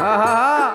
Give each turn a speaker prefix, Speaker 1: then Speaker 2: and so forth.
Speaker 1: આહા